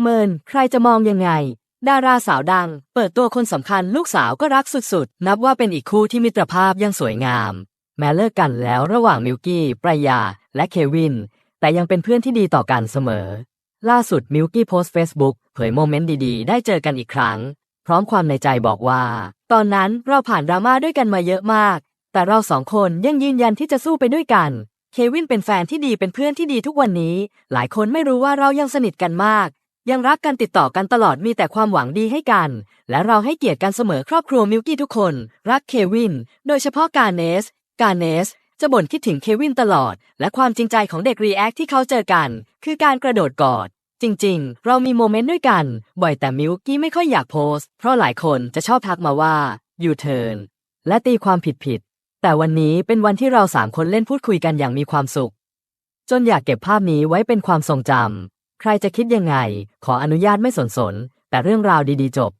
เมินใครจะมองยังไง ดาราสาวดัง เปิดตัวคนสำคัญลูกสาวก็รักสุดๆ นับว่าเป็นอีกคู่ที่มิตรภาพยังสวยงาม แม้เลิกกันแล้วระหว่างมิวกี้ปรายา และเควิน แต่ยังเป็นเพื่อนที่ดีต่อกันเสมอ ล่าสุดมิวกี้โพสต์เฟซบุ๊กเผยโมเมนต์ดีๆ ได้เจอกันอีกครั้ง พร้อมความในใจบอกว่า ตอนนั้นเราผ่านดราม่าด้วยกันมาเยอะมาก แต่เราสองคนยังยืนยันที่จะสู้ไปด้วยกันเควินเป็นแฟนที่ดีเป็นเพื่อนที่ดีทุกวันนี้ หลายคนไม่รู้ว่าเรายังสนิทกันมาก ยังรักกันติดต่อกันตลอดมีแต่ความหวังดีให้กัน และเราให้เกียรติกันเสมอครอบครัวมิวกี้ทุกคน รักเควิน โดยเฉพาะกาเนส กาเนส จะบ่นคิดถึงเควินตลอด และความจริงใจของเด็กรีแอคที่เขาเจอกัน คือการกระโดดกอด จริงๆ เรามีโมเมนต์ด้วยกัน บ่อยแต่มิวกี้ไม่ค่อยอยากโพสต์ เพราะหลายคนจะชอบทักมาว่ายูเทิร์นและตีความผิดๆแต่วันนี้เป็นวันที่เราสามคนเล่นพูดคุยกันอย่างมีความสุข จนอยากเก็บภาพนี้ไว้เป็นความทรงจำ ใครจะคิดยังไง ขออนุญาตไม่สนสน แต่เรื่องราวดีๆจบ